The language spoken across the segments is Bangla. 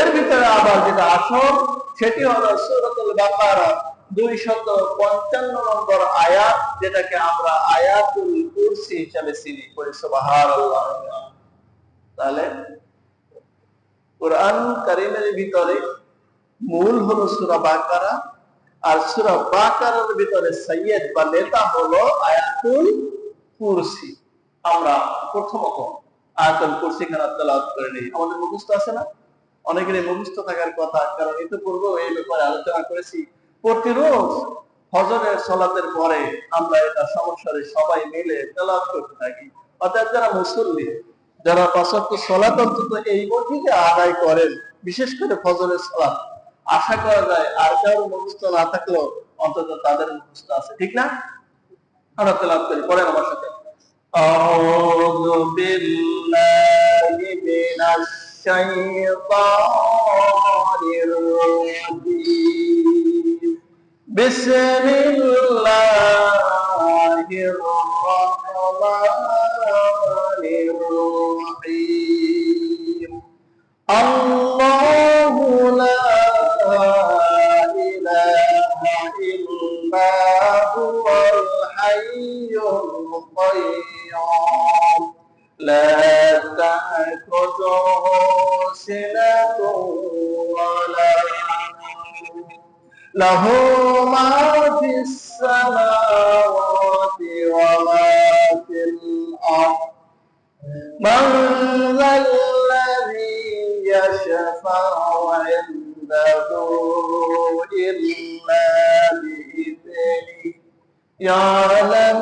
এর ভিতরে আবার যেটা আসল সেটি হলো সূরাতুল বাকারা, দুইশত পঞ্চান্ন নম্বর আয়াত, যেটাকে আমরা আয়াতুল কুরসি হিসাবে চিনি। করি সুবহানাল্লাহ। তাহলে, কোরআন কারিমের ভিতরে মূল হলো সূরা বাকারা, আর সূরা বাকারার ভিতরে সৈয়দ বা নেতা হলো আয়াতুল কুরসি। আমরা প্রথমত আয়াতুল কুরসি খানা তেলাওয়াত করে নিই আমাদের মুখস্থ আছে না? অনেকেরই মুখস্থ থাকার কথা কারণ ইতিপূর্বে এই ব্যাপারে আলোচনা করেছি প্রতিরোজ ফজরের সলাতের পরে আমরা এটা সমস্যারে সবাই মিলে তেলাওয়াত করতে থাকি অর্থাৎ যারা মুসল্লি যারা পাঁচক্ত সলাত অন্তত এই মসজিদে আদায় করেন বিশেষ করে ফজরের সলাত আশা করা যায় আর কারো মুখস্থ না থাকলেও অন্তত তাদের মুখস্থ আছে ঠিক না আমরা তেলাওয়াত করি পড়েন আমার সাথে أعوذ بالله من الشيطان الرجيم بسم الله الرحمن الرحيم الله لا إله إلا هو الحي القيوم لا تأخذه سنة ولا له ما في السماوات وما في الأرض من ذا الذي يشفع عنده إلا بإذنه يعلم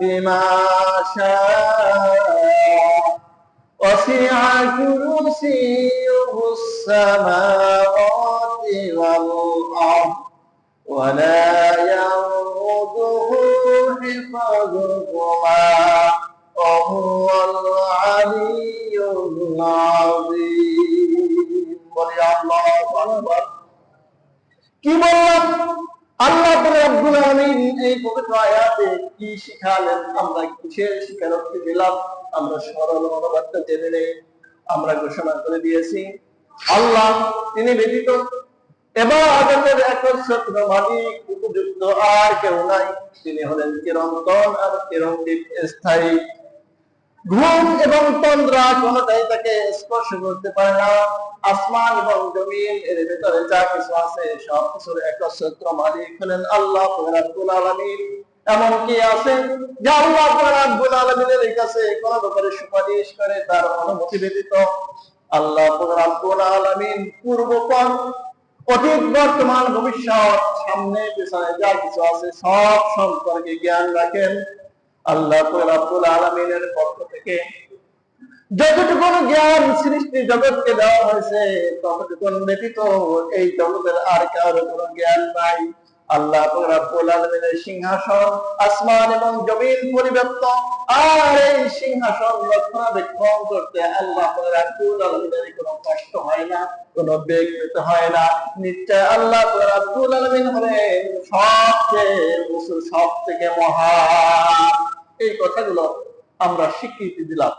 بما شاء وسع كرسيه السماوات والأرض ولا يرده حفظهما وهو العلي العظيم ولله أكبر كبر এই পবিত্র আয়াতে কি শিখালেন? আমরা কিসের দিলাম আমরা সরল জেনে নেই। আমরা ঘোষণা করে দিয়েছি, আল্লাহ তিনি ব্যতীত এবার একচ্ছত্র মালিক উপযুক্ত আর কেউ নাই। তিনি হলেন চিরন্তন আর চিরঞ্জীব স্থায়ী। ঘুম এবং তন্দ্রা কোনটাই তাকে স্পর্শ করতে পারে না। আসমান এবং জমিন, এর ভেতরে যা কিছু আছে, সব কিছুর একচ্ছত্র মালিক হলেন আল্লাহ রাব্বুল আলামিন। এমন কি আছে, যে আল্লাহ রাব্বুল আলামিনের কাছে কোন ব্যাপারে সুপারিশ করে, তার অনুমতি ব্যতীত আল্লাহ রাব্বুল আলামিন অতীত, বর্তমান, ভবিষ্যৎ, সামনে, পেছনে যা কিছু আছে, সব সম্পর্কে জ্ঞান রাখেন। আল্লাহ পক্ষ থেকে যতটুকু জ্ঞান সৃষ্টি জগৎকে দেওয়া হয়েছে, ততটুকু ব্যতীত এই জগতের আর কারও জ্ঞান নাই। আল্লাহ রাব্বুল সিংহাসন, আসমান এবং জমিন পরিব্যাপ্ত। আর এই সিংহাসন রক্ষণাবেক্ষণ করতে আল্লাহ রাব্বুল আলামিনের কোনো কষ্ট হয় না, কোনো বেগ পেতে হয় না। নিশ্চয় আল্লাহ রাব্বুল আলামিন হলেন সবচেয়ে সব থেকে মহান এই কথাগুলো আমরা স্বীকৃতি দিলাম।